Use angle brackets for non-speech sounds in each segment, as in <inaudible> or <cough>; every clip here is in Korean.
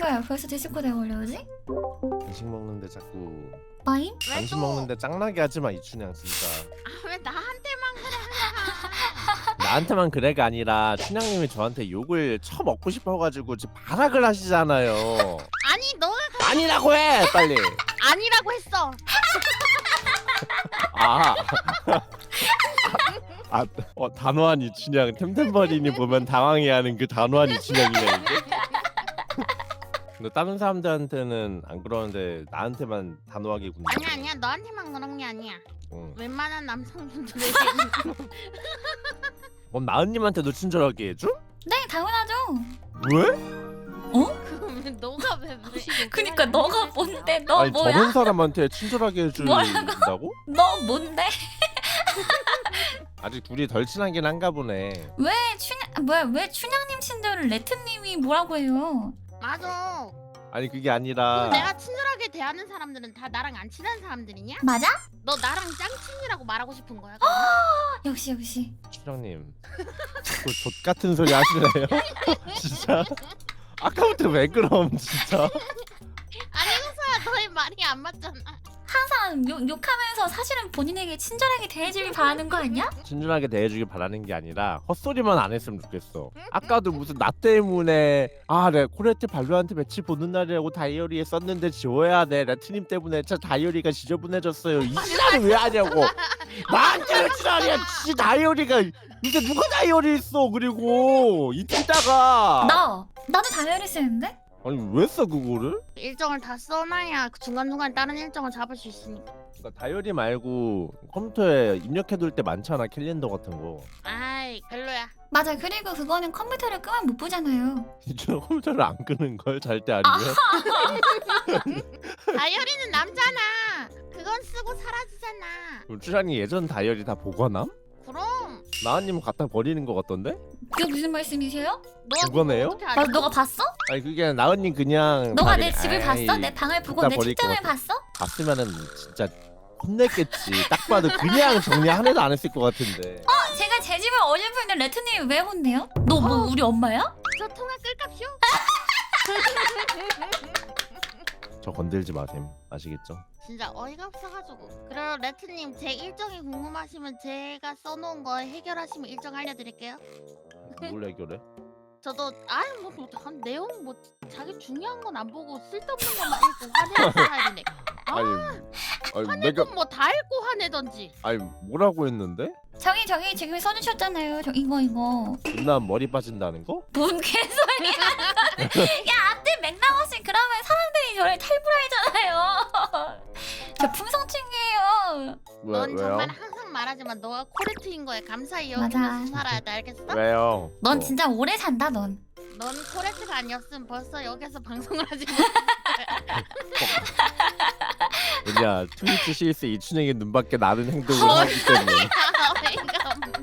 뭐야 벌써 디스코드에 올려오지? 간식 먹는데 자꾸 마임? 왜 간식 또? 먹는데 짱나게 하지 마 이춘향 진짜. 아, 왜 나한테만 그래? <laughs> 나한테만 그래가 아니라 춘향님이 저한테 욕을 처먹고 싶어가지고 지금 발악을 하시잖아요. 아니 너가 가- 아니라고 해 빨리. 아니라고 했어. <laughs> 아. <laughs> 아, 어, 단호한 이춘향 템템버린이 보면 당황해하는 그 단호한 이춘향이네 이게. 근데 다른 사람들한테는 안 그러는데 나한테만 단호하게 군다. 아니야 아니야 너한테만 그런 게 아니야. 응. 웬만한 남성분들에게 <laughs> 그럼 나은님한테도 친절하게 해줘? 네 당연하죠 왜? 그러면 너가 왜 왜? 그니까 너가 뭔데 너 아니 뭐야? 저런 사람한테 친절하게 해준다고? <laughs> 너 뭔데? <laughs> 아직 둘이 덜 친하긴 한가 보네. 왜 춘향 뭐야 왜 춘향님 친절을 레트님이 뭐라고 해요? 맞아. 아니 그게 아니라 그럼 내가 친절하게 대하는 사람들은 다 나랑 안 친한 사람들이냐? 맞아? 너 나랑 짱친이라고 말하고 싶은 거야? 역시 역시 추장님 그족 같은 소리 하시네요. <laughs> 진짜 아까부터 왜 그럼 진짜. 아니 효서야 너의 말이 안 맞잖아. 항상 욕, 욕하면서 사실은 본인에게 친절하게 대해주길 바라는 거 아니야? 친절하게 대해주길 바라는 게 아니라 헛소리만 안 했으면 좋겠어. 아까도 무슨 나 때문에 아, 내 코레트 발로한테 매치 보는 날이라고 다이어리에 썼는데 지워야 돼. 레트님 때문에 저 다이어리가 지저분해졌어요. 이 지랄을 왜 하냐고. 나한테 왜 지랄이야. 지 다이어리가 이제 누가 다이어리 써 그리고 이틀다가 나 나도 다이어리 쓰는데? 아니 왜 써 그거를? 일정을 다 써놔야 그 중간중간 다른 일정을 잡을 수 있으니까. 그러니까 다이어리 말고 컴퓨터에 입력해둘 때 많잖아 캘린더 같은 거. 아이 별로야. 맞아 그리고 그거는 컴퓨터를 끄면 못 보잖아요 이제 컴퓨터를 안 끄는 걸 잘 때 아니면? <laughs> 다이어리는 남잖아. 그건 쓰고 사라지잖아. 그럼 추장이 예전 다이어리 다 보관함? 나은님은 갖다 버리는 거 같던데? 그게 무슨 말씀이세요? 너가 그거네요? 어떻게 알아? 맞아 너가 봤어? 아니 그게 나은님 그냥 너가 다내 집을 봤어? 내 방을 보고 내 버릴 것 책장을. 봤어? 봤으면은 진짜 혼냈겠지 딱 봐도 그냥 정리 하나도 안 했을 것 같은데 어, 제가 제 집을 있는 레트님이 왜 혼내요? 너 뭐 우리 엄마야? 저 통화 끌값쇼? <laughs> 저 건들지 마셈 아시겠죠? 진짜 어이가 없어가지고. 그리고 레트님 제 일정이 궁금하시면 제가 써놓은 거 해결하시면 일정 알려드릴게요. 뭘 해결해? <laughs> 저도 아유 뭐한 내용 뭐 자기 중요한 건 안 보고 쓸데없는 것만 읽고 <laughs> 화내는 스타일이네. 아니 아니 화내고 내가 뭐다 읽고 화내던지. 아니 뭐라고 했는데? 저기 저기 지금 써주셨잖아요 저 이거 이거 누나 머리 빠진다는 거? 뭔 개소리야 <laughs> 야 앞뒤 맥락 없이 그러면 사람들이 저를 탈불하잖아요 <laughs> 저 품성충이에요 왜, 넌 왜요? 정말 항상 말하지만 너가 코레트인 거에 감사히 맞아. 여기면서 살아야 돼 알겠어? 왜요? 넌 뭐, 진짜 오래 산다 넌 넌 코레트가 아니었으면 벌써 여기서 <laughs> 방송을 하지 못. 왜냐 트위치 CS 이춘향의 눈밖에 나는 행동을 헐. 하기 때문에.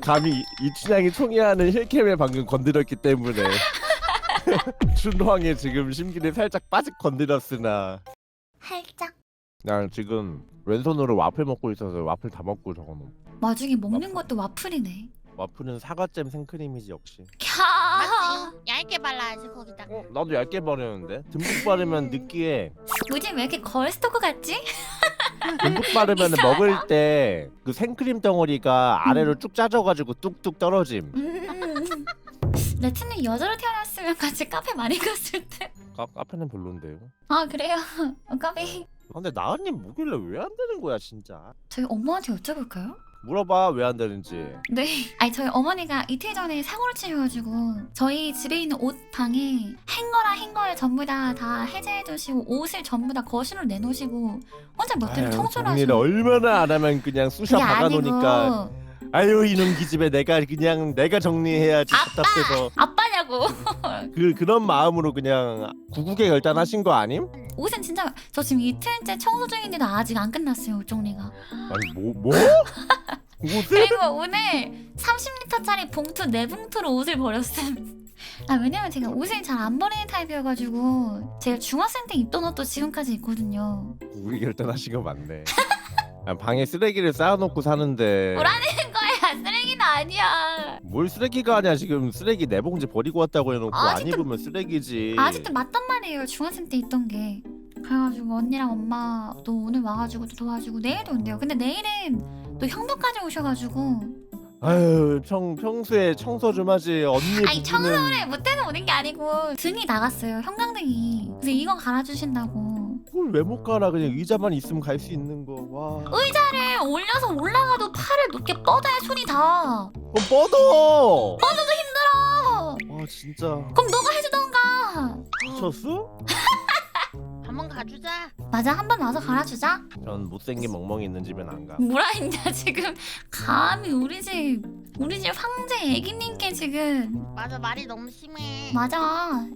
<laughs> 감히 이- 이춘향이 총애하는 힐캠에 방금 건드렸기 때문에 <laughs> 춘황의 지금 심기를 살짝 빠직 건드렸으나 살짝 난 지금 왼손으로 와플 먹고 있어서 와플 다 먹고 저거는 와중에 먹는 것도 와플이네 와플은 사과잼 생크림이지 역시 캬 맞지? 얇게 발라야지 거기다. 어? 나도 얇게 바르는데 듬뿍 바르면 느끼해 뭐지 왜 이렇게 걸스토크 같지? <laughs> 듬뿍 바르면 이상하다. 먹을 때 그 생크림 덩어리가 아래로 음. 쭉 짜져가지고 뚝뚝 떨어짐 음. 레트님 여자로 태어났으면 같이 카페 많이 갔을 때. 카, 카페는 별론데요 아 그래요? 어, 카페. 아, 근데 나은님 뭐길래 왜 안 되는 거야 진짜 저희 엄마한테 여쭤볼까요? 물어봐 왜 안 되는지 네. 아니 저희 어머니가 이틀 전에 사고를 치셔가지고 저희 집에 있는 옷 방에 행거랑 행거를 전부 다 다 해제해 두시고 옷을 전부 다 거실로 내놓으시고 혼자 몇 대를 아유, 청소를 정리를 하시고. 얼마나 안 하면 그냥 쑤셔 박아놓으니까 아유 이놈 기집애 내가 그냥 내가 정리해야지 아빠! 답답해서 아빠냐고. <laughs> 그 그런 마음으로 그냥 구국에 결단하신 거 아님? 옷은 진짜 저 지금 이틀째 청소 중인데도 아직 안 끝났어요 옷 정리가. 아니 뭐 뭐? 그리고 오늘 30리터짜리 봉투 네 봉투로 옷을 버렸음. 아 왜냐면 제가 옷을 잘 안 버리는 타입이어가지고 제가 중학생 때 입던 옷도 지금까지 있거든요. 구국에 결단하신 거 맞네. 아, 방에 쓰레기를 쌓아놓고 사는데 뭐라는 거야 쓰레기는 아니야. 뭘 쓰레기가 아니야 지금 쓰레기 네 봉지 버리고 왔다고 해놓고 안 아직도- 입으면 쓰레기지 아직도 맞단 말이에요 중학생 때 있던 게 그래가지고 언니랑 엄마도 오늘 와가지고 또 도와주고 내일도 온대요 근데 내일은 또 형부까지 오셔가지고. 아유 평, 평소에 청소 좀 하지. 언니 아니 청소를 못해서 오는 게 아니고 등이 나갔어요 형광등이. 그래서 이거 갈아주신다고. 그걸 왜 못 가라 그냥 의자만 있으면 갈 수 있는 거 와. 의자를 올려서 올라가도 팔을 높게 뻗어야 손이 닿아. 그럼 뻗어! 뻗어도 힘들어. 와 진짜. 그럼 너가 해주던가. 미쳤어? <laughs> 한번 가주자. 맞아 한 번 와서 갈아주자 전 못생긴 멍멍이 있는 집엔 안 가 뭐라 했냐 지금 감히 우리 집 우리 집 황제 애기님께 지금 맞아 말이 너무 심해. 맞아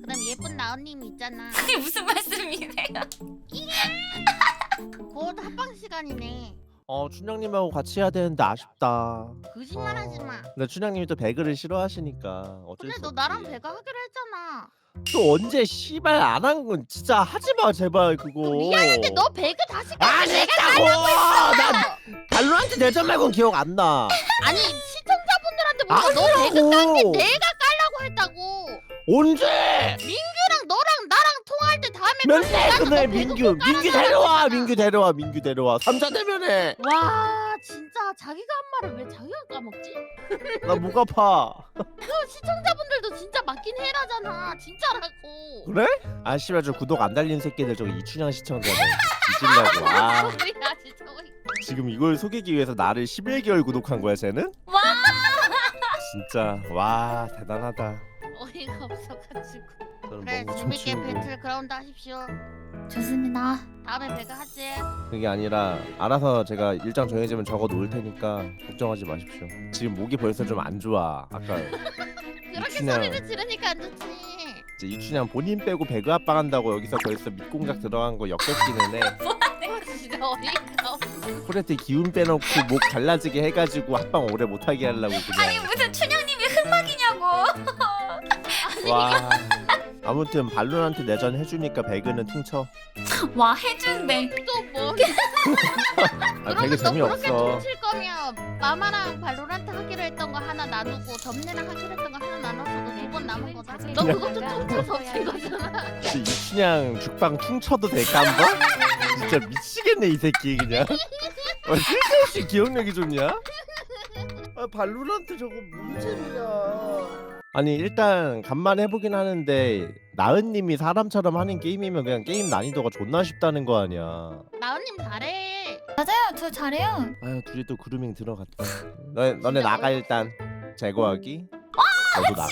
그럼 예쁜 나은님 있잖아. <laughs> 그게 무슨 말씀이세요 <laughs> 곧 합방 시간이네. 어 춘향님하고 같이 해야 되는데 아쉽다 거짓말하지 마. 근데 춘향님이 또 배그를 싫어하시니까 어쩔 근데 수 너 없지. 나랑 배가 하기로 했잖아. 또 언제 씨발 안 한 건 진짜 하지 마 제발 그거. 미안한데 너 배그 다시 안 내가 했다고! 난 어. 발로한테 내전 말고는 기억 안 나. <laughs> 아니 시청자분들한테 뭔가 너 배그 아니라고! 내가 깔라고 했다고. 언제? 민규랑 너랑 나랑 통화할 때 다음에 맨날 배그 민규 꼭 민규 데려와 했잖아. 민규 데려와 민규 데려와. 삼자 대면해 와 진짜 자기가 한 말을 왜 자기가 까먹지? 나 목 아파 그 시청자분들도 진짜 맞긴 해라잖아. 진짜라고. 그래? 아 씨발 저 구독 안 달린 새끼들 저기 이춘향 시청자들 뒤질라고. <laughs> 아. 뭐야 진짜. 지금 이걸 속이기 위해서 나를 11개월 구독한 거야 쟤는? 와! 진짜 와 대단하다. 어이가 없어가지고 그래 먹고 재밌게 춤추고. 배틀 그라운드 하십시오. 좋습니다. 다음에 배그 하지. 그게 아니라 알아서 제가 일정 정해지면 적어 놓을 테니까 걱정하지 마십시오. 지금 목이 벌써 좀 안 좋아. 아까 <laughs> 그렇게 이춘향. 소리를 지르니까 안 좋지. 이제 이춘향 본인 빼고 배그 합방 한다고 여기서 벌써 밑공작 들어간 거 역겹기는 해. <laughs> 와 진짜 어이가 없어 코레트 기운 빼놓고 목 갈라지게 해가지고 합방 오래 못하게 하려고 아니 그냥 무슨 춘향님이 흑막이냐고. <laughs> 와 아무튼 발론한테 내전 해주니까 배그는 퉁쳐. <laughs> 와 해준대 또 뭐. <laughs> 아 배그 그러면 너 그렇게 재미없어. 퉁칠 거면 마마랑 발로란트 하기로 했던 거 하나 나누고 점례랑 하기로 했던 거 하나 나눠서 너두번 남은 거다 너 그것도 퉁쳐서 진 거잖아. 진짜 이춘향 죽방 퉁쳐도 될까 한번? 진짜 미치겠네 이 새끼 그냥. 아, 쓸데없이 기억력이 좋냐? 아 발로란트 저거 뭔 재미야 아니 일단 간만에 해보긴 하는데 나은님이 사람처럼 하는 게임이면 그냥 게임 난이도가 존나 쉽다는 거 아니야. 나은님 잘해. 맞아요. 저 잘해요. 아유 둘이 또 그루밍 들어갔다. 너, 너네 나가 일단 제거하기. 너도 나